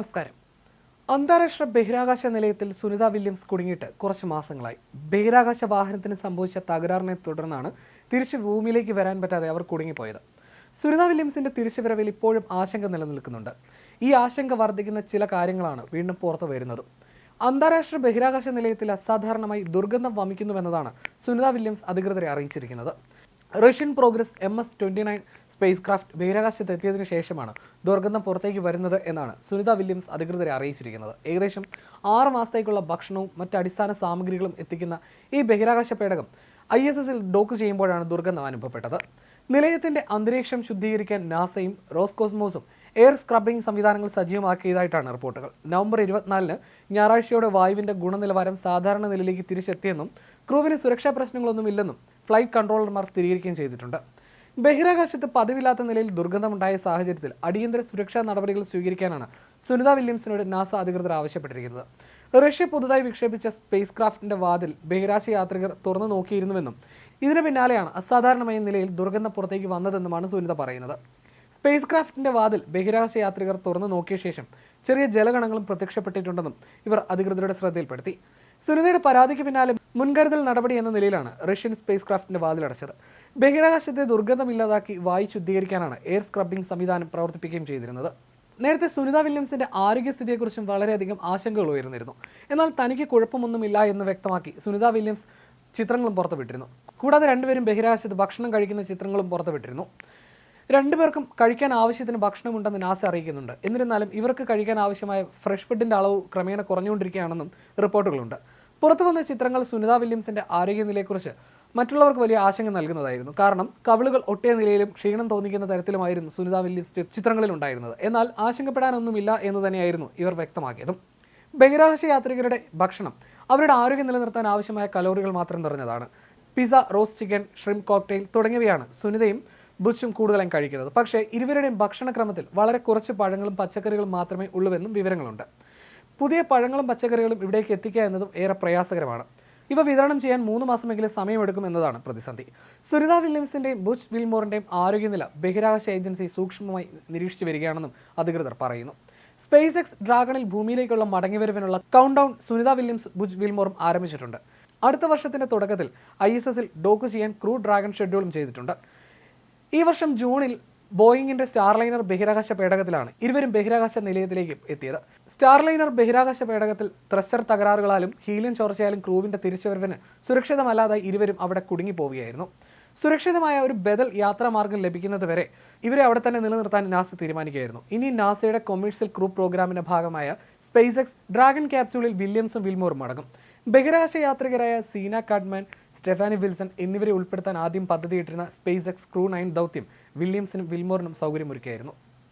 നമസ്കാരം. അന്താരാഷ്ട്ര ബഹിരാകാശ നിലയത്തിൽ സുനിത വില്യംസ് കുടുങ്ങിയിട്ട് കുറച്ച് മാസങ്ങളായി. ബഹിരാകാശ വാഹനത്തിന് സംഭവിച്ച തകരാറിനെ തുടർന്നാണ് തിരിച്ച് ഭൂമിയിലേക്ക് വരാൻ പറ്റാതെ അവർ കുടുങ്ങിപ്പോയത്. സുനിത വില്യംസിന്റെ തിരിച്ചുവരവിൽ ഇപ്പോഴും ആശങ്ക നിലനിൽക്കുന്നുണ്ട്. ഈ ആശങ്ക വർദ്ധിക്കുന്ന ചില കാര്യങ്ങളാണ് വീണ്ടും പുറത്തു വരുന്നത്. അന്താരാഷ്ട്ര ബഹിരാകാശ നിലയത്തിൽ അസാധാരണമായി ദുർഗന്ധം വമിക്കുന്നുവെന്നതാണ് സുനിത വില്യംസ് അധികൃതരെ അറിയിച്ചിരിക്കുന്നത്. Russian Progress M S twenty nine spacecraft ബഹിരാകാശത്ത് എത്തിയതിനു ശേഷമാണ് ദുർഗന്ധം പുറത്തേക്ക് വരുന്നത് എന്നാണ് സുനിത വില്യംസ് അധികൃതരെ അറിയിച്ചിരിക്കുന്നത്. ഏകദേശം ആറ് മാസത്തേക്കുള്ള ഭക്ഷണവും മറ്റ് അടിസ്ഥാന സാമഗ്രികളും എത്തിക്കുന്ന ഈ ബഹിരാകാശ പേടകം ഐ എസ് എസിൽ ഡോക്ക് ചെയ്യുമ്പോഴാണ് ദുർഗന്ധം അനുഭവപ്പെട്ടത്. നിലയത്തിന്റെ അന്തരീക്ഷം ശുദ്ധീകരിക്കാൻ നാസയും റോസ്കോസ്മോസും എയർ സ്ക്രബിംഗ് സംവിധാനങ്ങൾ സജീവമാക്കിയതായിട്ടാണ് റിപ്പോർട്ടുകൾ. നവംബർ ഇരുപത്തിനാലിന് ഞായറാഴ്ചയോടെ വായുവിന്റെ ഗുണനിലവാരം സാധാരണ നിലയിലേക്ക് തിരിച്ചെത്തിയെന്നും ക്രൂവിന് സുരക്ഷാ പ്രശ്നങ്ങളൊന്നുമില്ലെന്നും ഫ്ലൈറ്റ് കൺട്രോളർമാർ സ്ഥിരീകരിക്കുകയും ചെയ്തിട്ടുണ്ട്. ബഹിരാകാശത്ത് പതിവില്ലാത്ത നിലയിൽ ദുർഗന്ധമുണ്ടായ സാഹചര്യത്തിൽ അടിയന്തര സുരക്ഷാ നടപടികൾ സ്വീകരിക്കാനാണ് സുനിത വില്യംസിനോട് നാസ അധികൃതർ ആവശ്യപ്പെട്ടിരിക്കുന്നത്. റഷ്യ പുതുതായി വിക്ഷേപിച്ച സ്പേസ് ക്രാഫ്റ്റിന്റെ വാതിൽ ബഹിരാശ യാത്രികർ തുറന്നു നോക്കിയിരുന്നുവെന്നും ഇതിന് പിന്നാലെയാണ് അസാധാരണമായ നിലയിൽ ദുർഗന്ധം പുറത്തേക്ക് വന്നതെന്നുമാണ് സുനിത പറയുന്നത്. സ്പേസ് ക്രാഫ്റ്റിന്റെ വാതിൽ ബഹിരാകാശ യാത്രികർ തുറന്നു നോക്കിയ ശേഷം ചെറിയ ജലഗണങ്ങളും പ്രത്യക്ഷപ്പെട്ടിട്ടുണ്ടെന്നും ഇവർ അധികൃതരുടെ ശ്രദ്ധയിൽപ്പെടുത്തി. സുനിതയുടെ പരാതിക്ക് പിന്നാലെ മുൻകരുതൽ നടപടി എന്ന നിലയിലാണ് റഷ്യൻ സ്പേസ് ക്രാഫ്റ്റിന്റെ വാതിലടച്ചത്. ബഹിരാകാശത്തെ ദുർഗന്ധമില്ലാതാക്കി വായു ശുദ്ധീകരിക്കാനാണ് എയർ സ്ക്രബിംഗ് സംവിധാനം പ്രവർത്തിപ്പിക്കുകയും ചെയ്തിരുന്നത്. നേരത്തെ സുനിത വില്യംസിന്റെ ആരോഗ്യസ്ഥിതിയെക്കുറിച്ചും വളരെയധികം ആശങ്കകൾ ഉയർന്നിരുന്നു. എന്നാൽ തനിക്ക് കുഴപ്പമൊന്നുമില്ല എന്ന് വ്യക്തമാക്കി സുനിത വില്യംസ് ചിത്രങ്ങളും പുറത്തുവിട്ടിരുന്നു. കൂടാതെ രണ്ടുപേരും ബഹിരാകാശത്ത് ഭക്ഷണം കഴിക്കുന്ന ചിത്രങ്ങളും പുറത്തുവിട്ടിരുന്നു. രണ്ടുപേർക്കും കഴിക്കാൻ ആവശ്യത്തിന് ഭക്ഷണമുണ്ടെന്ന് നാസ അറിയിക്കുന്നുണ്ട്. എന്നിരുന്നാലും ഇവർക്ക് കഴിക്കാൻ ആവശ്യമായ ഫ്രഷ് ഫുഡിന്റെ അളവ് ക്രമേണ കുറഞ്ഞുകൊണ്ടിരിക്കുകയാണെന്നും റിപ്പോർട്ടുകളുണ്ട്. പുറത്തു വന്ന ചിത്രങ്ങൾ സുനിത വില്യംസിന്റെ ആരോഗ്യനിലയെക്കുറിച്ച് മറ്റുള്ളവർക്ക് വലിയ ആശങ്ക നൽകുന്നതായിരുന്നു. കാരണം കവിളുകൾ ഒട്ടേ നിലയിലും ക്ഷീണം തോന്നിക്കുന്ന തരത്തിലുമായിരുന്നു സുനിത വില്യംസ് ചിത്രങ്ങളിൽ ഉണ്ടായിരുന്നത് എന്നാൽ ആശങ്കപ്പെടാനൊന്നുമില്ല എന്ന് തന്നെയായിരുന്നു ഇവർ വ്യക്തമാക്കിയതും. ബഹിരാകാശ യാത്രികരുടെ ഭക്ഷണം അവരുടെ ആരോഗ്യം നിലനിർത്താൻ ആവശ്യമായ കലോറികൾ മാത്രം നിറഞ്ഞതാണ്. Pizza roast chicken shrimp cocktail തുടങ്ങിയവയാണ് സുനിതയും ബുച്ചും കൂടുതലായും കഴിക്കുന്നത്. പക്ഷേ ഇരുവരുടെയും ഭക്ഷണക്രമത്തിൽ വളരെ കുറച്ച് പഴങ്ങളും പച്ചക്കറികളും മാത്രമേ ഉള്ളൂവെന്നും വിവരങ്ങളുണ്ട്. പുതിയ പഴങ്ങളും പച്ചക്കറികളും ഇവിടേക്ക് എത്തിക്കുക എന്നതും ഏറെ പ്രയാസകരമാണ്. ഇവ വിതരണം ചെയ്യാൻ മൂന്ന് മാസമെങ്കിലും സമയമെടുക്കും എന്നതാണ് പ്രതിസന്ധി. സുനിത വില്യംസിന്റെയും ബുച്ച് വിൽമോറിന്റെയും ആരോഗ്യനില ബഹിരാകാശ ഏജൻസി സൂക്ഷ്മമായി നിരീക്ഷിച്ചു വരികയാണെന്നും അധികൃതർ പറയുന്നു. സ്പേസ് എക്സ് ഡ്രാഗണിൽ ഭൂമിയിലേക്കുള്ള മടങ്ങിവരവിനുള്ള countdown Sunitha Williams Butch വിൽമോറും ആരംഭിച്ചിട്ടുണ്ട്. അടുത്ത വർഷത്തിന്റെ തുടക്കത്തിൽ ഐ എസ് എസിൽ ഡോക്ക് ചെയ്യാൻ ക്രൂ ഡ്രാഗൺ ഷെഡ്യൂളും ചെയ്തിട്ടുണ്ട്. ഈ വർഷം ജൂണിൽ ബോയിങ്ങിന്റെ സ്റ്റാർലൈനർ ബഹിരാകാശ പേടകത്തിലാണ് ഇരുവരും ബഹിരാകാശ നിലയത്തിലേക്ക് എത്തിയത്. സ്റ്റാർലൈനർ ബഹിരാകാശ പേടകത്തിൽ ത്രസ്റ്റർ തകരാറുകളാലും ഹീലിയം ചോർച്ചയാലും ക്രൂവിന്റെ തിരിച്ചുവരവിന് സുരക്ഷിതമല്ലാതെ ഇരുവരും അവിടെ കുടുങ്ങിപ്പോവുകയായിരുന്നു. സുരക്ഷിതമായ ഒരു ബദൽ യാത്രാമാർഗം ലഭിക്കുന്നതുവരെ ഇവരെ അവിടെ തന്നെ നിലനിർത്താൻ നാസ തീരുമാനിക്കുകയായിരുന്നു. ഇനി നാസയുടെ കൊമേഴ്സ്യൽ ക്രൂ പ്രോഗ്രാമിന്റെ ഭാഗമായ സ്പേസ് എക്സ് ഡ്രാഗൺ ക്യാപ്സ്യൂളിൽ വില്യംസും വിൽമോറും അടങ്ങും. ബഹിരാകാശ യാത്രികരായ സീന കാഡ്മാൻ സ്റ്റെഫാനി വിൽസൺ എന്നിവരെ ഉൾപ്പെടുത്താൻ ആദ്യം പദ്ധതിയിട്ടിരുന്ന സ്പേസ് എക്സ് ക്രൂ നയൻ ദൗത്യം വില്യംസിനും വിൽമോറിനും സൗകര്യമൊരുക്കിയായിരുന്നു.